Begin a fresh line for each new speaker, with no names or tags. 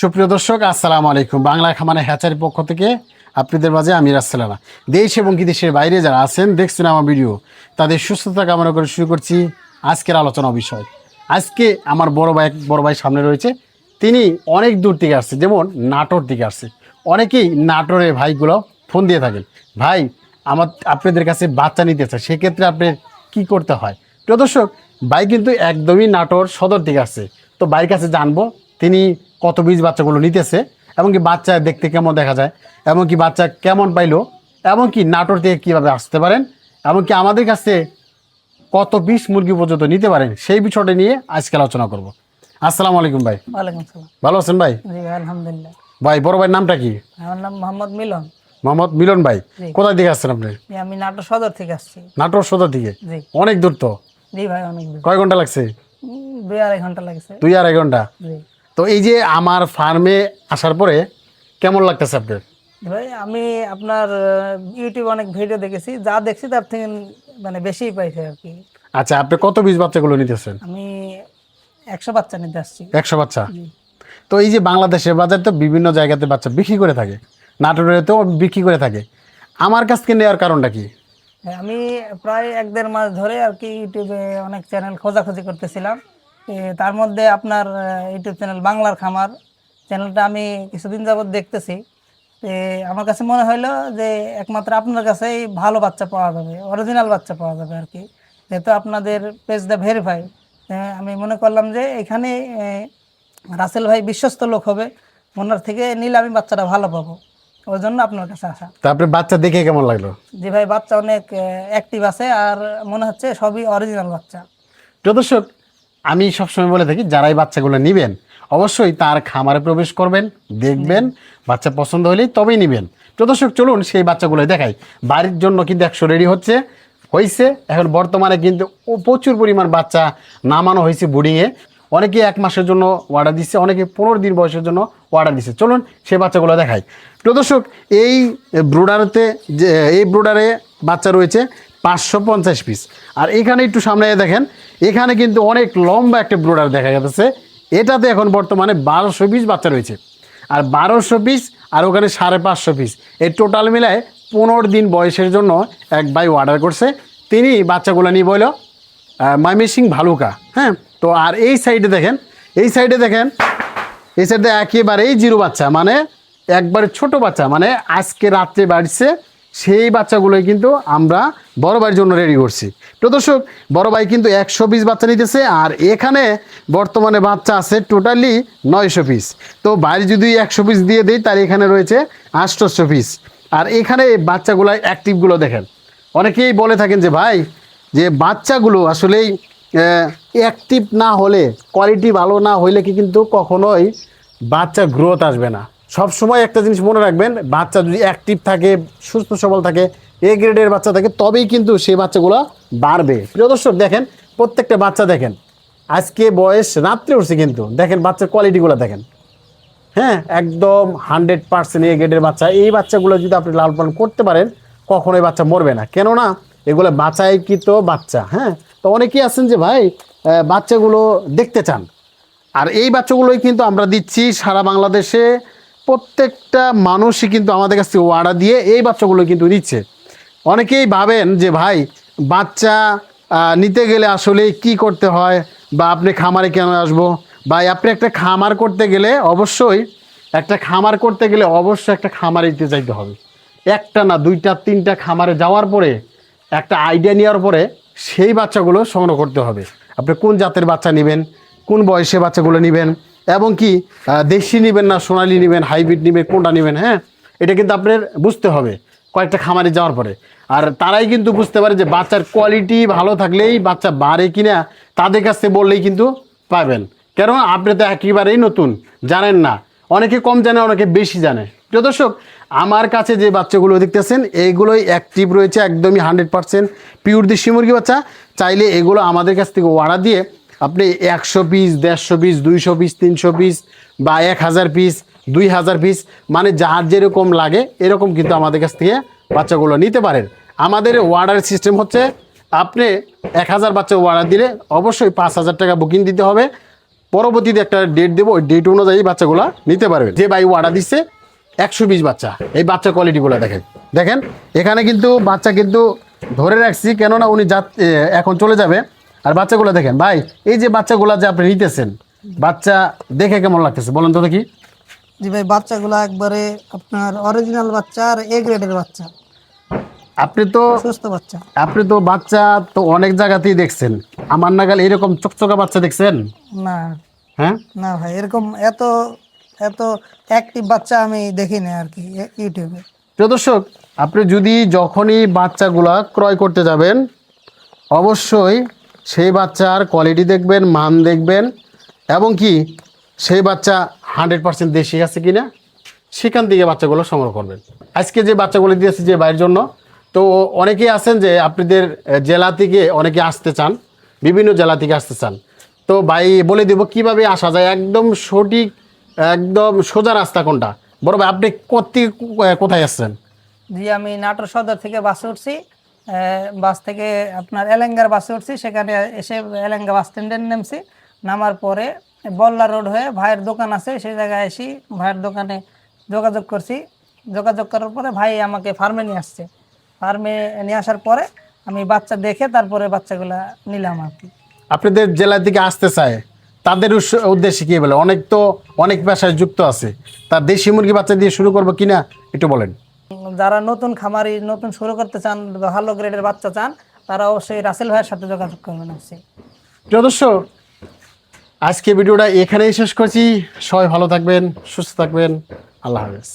সুপ্রিয় দর্শক, আসসালামু আলাইকুম। বাংলা খামানে হ্যাচারির পক্ষ থেকে আপনাদের মাঝে আমি রাসেলানা দেশ এবং দেশের বাইরে যারা আছেন, দেখছেন আমার ভিডিও, তাদের সুস্থতা কামনা করে শুরু করছি আজকের আলোচনা বিষয়। আজকে আমার বড় ভাই বড় ভাই সামনে রয়েছে। তিনি অনেক দূর থেকে আসছে, যেমন নাটোর থেকে আসছে। অনেকেই নাটোরে ভাইগুলো ফোন দিয়ে থাকেন, ভাই, আমার, আপনাদের কাছে বাচ্চা নিতে চায়, সেক্ষেত্রে আপনি কি করতে হয়? প্রিয় দর্শক, ভাই কিন্তু একদমই নাটোর সদর থেকে আসছে। তো ভাইয়ের কাছে জানব, তিনি কত বীজ বাচ্চাগুলো নিতেছে এমনকি বাচ্চা দেখতে কেমন দেখা যায় এমনকি বাচ্চা কেমন পাইলো এমনকি নাটোর থেকে কীভাবে আসতে পারেন এমনকি আমাদের কাছে কত পিস মুরগি পর্যন্ত নিতে পারেন সেই বিষয়টা নিয়ে আজকে আলোচনা করব। আসসালামু আলাইকুম ভাই। ভালো আছেন ভাই?
আলহামদুলিল্লাহ।
ভাই বড় ভাইয়ের নামটা কি?
আমার নাম মোহাম্মদ মিলন।
মোহাম্মদ মিলন ভাই। কোথায় থেকে আসছেন আপনি?
আমি নাটোর সদর থেকে আসছি।
নাটোর সদর থেকে? অনেক দূর তো?
জি ভাই অনেক দূর।
কয় ঘণ্টা লাগছে?
দুই আড়াই ঘণ্টা লাগছে।
দুই আড়াই ঘণ্টা?
জি।
তো এই যে আমার ফার্মে আসার পরে কেমন লাগতেছে আপনার?
ভাই আমি আপনার ইউটিউব অনেক ভিডিও দেখেছি। যা দেখছি তার থেকে মানে বেশিই পাইছে আর কি।
আচ্ছা আপনি কত বীজ বাচ্চাগুলো নিতেছেন?
আমি একশো বাচ্চা নিতে আসছি।
একশো বাচ্চা? তো এই যে বাংলাদেশের বাজার তো বিভিন্ন জায়গাতে বাচ্চা বিক্রি করে থাকে। নাটোরেতেও বিক্রি করে থাকে। আমার কাছ থেকে নেওয়ার কারণটা কি?
আমি প্রায় এক দেড় মাস ধরে আর কি ইউটিউবে অনেক চ্যানেল খোঁজাখুঁজি করতেছিলাম। তার মধ্যে আপনার ইউটিউব চ্যানেল বাংলার খামার। চ্যানেলটা আমি কিছুদিন যাবত দেখতেছি। আমার কাছে মনে হইল যে একমাত্র আপনার কাছেই ভালো বাচ্চা পাওয়া যাবে অরিজিনাল বাচ্চা পাওয়া যাবে আর কি। যেহেতু আপনাদের পেজটা ভেরিফাই আমি মনে করলাম যে এখানে রাসেল ভাই বিশ্বস্ত লোক হবে ওনার থেকে নিলে আমি বাচ্চাটা ভালো পাবো। ওই জন্য আপনার কাছে আসা।
তা আপনি বাচ্চা দেখে কেমন লাগল?
যে ভাই বাচ্চা অনেক অ্যাক্টিভ আছে আর মনে হচ্ছে সবই অরিজিনাল বাচ্চা।
প্রিয় দর্শক আমি সবসময় বলে থাকি, যারাই বাচ্চাগুলো নেবেন, অবশ্যই তার খামারে প্রবেশ করবেন, দেখবেন, বাচ্চা পছন্দ হলেই তবেই নেবেন। দর্শক, চলুন সেই বাচ্চাগুলো দেখাই। বাড়ির জন্য কিন্তু একশো রেডি হচ্ছে হয়েছে এখন বর্তমানে কিন্তু প্রচুর পরিমাণ বাচ্চা নামানো হয়েছে বোর্ডিংয়ে। অনেকে এক মাসের জন্য অর্ডার দিচ্ছে, অনেকে পনেরো দিন বয়সের জন্য অর্ডার দিচ্ছে। চলুন সেই বাচ্চাগুলো দেখাই। প্রিয় দর্শক, এই ব্রুডারতে যে, এই ব্রুডারে বাচ্চা রয়েছে পাঁচশো পঞ্চাশ পিস আর এখানে একটু সামনে দেখেন, এখানে কিন্তু অনেক লম্বা একটা ব্রোডার দেখা যাচ্ছে। এটাতে এখন বর্তমানে বারোশো পিস বাচ্চা রয়েছে। আর বারোশো পিস আর ওখানে সাড়ে পাঁচশো পিস এই টোটাল মিলায় পনেরো দিন বয়সের জন্য এক ভাই অর্ডার করছে। তিনি বাচ্চাগুলো নিয়ে বলল মাইমিসিং ভালুকা। হ্যাঁ তো আর এই সাইডে দেখেন, এই সাইডে দেখেন, এই সাইডে একেবারেই জিরো বাচ্চা। মানে একবারে ছোট বাচ্চা। মানে আজকে রাত্রে বাড়ছে সেই বাচ্চাগুলোই কিন্তু আমরা বড় ভাইয়ের জন্য রেডি করছি। তো দর্শক, বড় ভাই কিন্তু একশো পিস বাচ্চা নিতেছে আর এখানে বর্তমানে বাচ্চা আছে টোটালি নয়শো পিস তো বাইরে যদি একশো পিস দিয়ে দিই তার এখানে রয়েছে আটশোশো পিস আর এখানে বাচ্চাগুলো অ্যাক্টিভগুলো দেখেন। অনেকেই বলে থাকেন যে, ভাই, যে বাচ্চাগুলো আসলেই অ্যাক্টিভ না হলে কোয়ালিটি ভালো না হইলে কি কিন্তু কখনোই বাচ্চা গ্রোথ আসবে না। সব সময় একটা জিনিস মনে রাখবেন, বাচ্চা যদি অ্যাক্টিভ থাকে, সুস্থ সবল থাকে এ গ্রেডের বাচ্চা থাকে, তবেই কিন্তু সেই বাচ্চাগুলো বাড়বে। প্রিয় দর্শক, দেখেন, প্রত্যেকটা বাচ্চা দেখেন, আজকে বয়স রাত্রে উঠছে কিন্তু, দেখেন বাচ্চার কোয়ালিটিগুলো দেখেন। হ্যাঁ একদম হান্ড্রেড পার্সেন্ট এ গ্রেডের বাচ্চা, এই বাচ্চাগুলো যদি আপনি লাল পালন করতে পারেন, কখনোই বাচ্চা মরবে না। কেননা, এগুলো বাচ্চাইকৃত বাচ্চা হ্যাঁ? তো অনেকেই আছেন যে, ভাই বাচ্চাগুলো দেখতে চান। আর এই বাচ্চাগুলোই কিন্তু আমরা দিচ্ছি সারা বাংলাদেশে প্রত্যেকটা মানুষই কিন্তু আমাদের কাছ অর্ডার দিয়ে এই বাচ্চাগুলো কিন্তু নিচ্ছে। অনেকেই ভাবেন যে, ভাই, বাচ্চা নিতে গেলে আসলে কি করতে হয়? বা আপনি খামারে কেন আসব? বা আপনি একটা খামার করতে গেলে অবশ্যই, একটা খামার করতে গেলে অবশ্যই একটা খামারে দিতে চাইতে হবে। একটা না দুইটা, তিনটা খামারে যাওয়ার পরে, একটা আইডিয়া নেওয়ার পরে সেই বাচ্চাগুলো সংগ্রহ করতে হবে। আপনি কোন জাতের বাচ্চা নেবেন? কোন বয়সে বাচ্চাগুলো নেবেন? এবং কি দেশি নেবেন না, সোনালি নেবেন, হাইব্রিড নেবেন, কোনটা নেবেন হ্যাঁ? এটা কিন্তু আপনার বুঝতে হবে কয়েকটা খামারে যাওয়ার পরে। আর তারাই কিন্তু বুঝতে পারে যে বাচ্চার কোয়ালিটি ভালো থাকলেই বাচ্চা বাড়ে কিনা, তাদের কাছে বললেই কিন্তু পাবেন। কেন আপনি তো একেবারেই নতুন, জানেন না। অনেকে কম জানে, অনেকে বেশি জানে। প্রিয় দর্শক, আমার কাছে যে বাচ্চাগুলো দেখতেছেন এইগুলোই অ্যাক্টিভ রয়েছে, একদমই হান্ড্রেড পার্সেন্ট পিওর দেশি মুরগি বাচ্চা। চাইলে এগুলো আমাদের কাছ থেকে অর্ডার দিয়ে আপনি একশো পিস, দেড়শো পিস, দুইশো পিস, তিনশো পিস বা এক হাজার পিস, দুই হাজার পিস মানে যার যেরকম লাগে, এরকম কিন্তু আমাদের কাছ থেকে বাচ্চাগুলো নিতে পারেন। আমাদের অর্ডার সিস্টেম হচ্ছে, আপনি এক হাজার বাচ্চা অর্ডার দিলে অবশ্যই পাঁচ হাজার টাকা বুকিং দিতে হবে। পরবর্তীতে একটা ডেট দেবো, ওই ডেট অনুযায়ী বাচ্চাগুলা নিতে পারবে যে ভাই অর্ডার দিচ্ছে একশো বিশ বাচ্চা, এই বাচ্চা কোয়ালিটিগুলো দেখেন। দেখেন, এখানে কিন্তু বাচ্চা কিন্তু ধরে রাখছি, কেননা উনি যা এখন চলে যাবে। আর বাচ্চাগুলো দেখেন ভাই এই যে বাচ্চাগুলো যে আপনি নিতেছেন বাচ্চা দেখে কেমন লাগতেছে? বলেন তো দেখি।
জি ভাই বাচ্চাগুলো একবারে আপনার অরিজিনাল বাচ্চা আর এ গ্রেডের বাচ্চা।
আপনি তো
সুস্থ বাচ্চা।
আপনি তো বাচ্চা তো অনেক জায়গাতেই দেখছেন। আমার নাগাল এরকম চকচকা বাচ্চা দেখছেন?
না।
হ্যাঁ?
না ভাই এরকম এত এত অ্যাক্টিভ বাচ্চা আমি দেখিনি আর কি ইউটিউবে
প্রিয় দর্শক আপনি যদি যখনই বাচ্চাগুলা ক্রয় করতে যাবেন অবশ্যই সেই বাচ্চার কোয়ালিটি দেখবেন, মান দেখবেন এবং কি সেই বাচ্চা হান্ড্রেড পার্সেন্ট দেশি আছে কি না সেখান থেকে বাচ্চাগুলো সংগ্রহ করবেন। আজকে যে বাচ্চাগুলো দিয়েছি যে বাইরের জন্য, তো অনেকেই আছেন যে আপনাদের জেলা থেকে অনেকে আসতে চান, বিভিন্ন জেলা থেকে আসতে চান। তো ভাই, বলে দেব কীভাবে আসা যায়? একদম সঠিক, একদম সোজা রাস্তা কোনটা? বড় ভাই, আপনি কোথেকে কোথায় আসছেন?
জি, আমি নাটোর সদর থেকে বাসে উঠছি। বাস থেকে আপনার এলেঙ্গার বাসে উঠছি, সেখানে এসে এলেঙ্গা বাস স্ট্যান্ডে নেমছি। নামার পরে বল্লা রোড হয়ে ভাইয়ের দোকান আছে সেই জায়গায় এসি ভাইয়ের দোকানে যোগাযোগ করছি। যোগাযোগ করার পরে ভাই আমাকে ফার্মে নিয়ে আসছে। ফার্মে নিয়ে আসার পরে আমি বাচ্চা দেখে তারপরে বাচ্চাগুলা নিলাম আর কি।
আপনাদের জেলার দিকে আসতে চায়, তাদের উদ্দেশ্যে কি বলে? অনেক তো অনেক পেশায় যুক্ত আছে। তার দেশি মুরগি বাচ্চা দিয়ে শুরু করব কিনা একটু বলেন।
যারা নতুন খামারি, নতুন শুরু করতে চান, ভালো গ্রেডের বাচ্চা চান তারা অবশ্যই রাসেল ভাইয়ের সাথে যোগাযোগ করবেন অবশ্যই।
প্রিয় দর্শক, আজকে ভিডিওটা এখানেই শেষ করছি। সবাই ভালো থাকবেন, সুস্থ থাকবেন। আল্লাহ হাফেজ।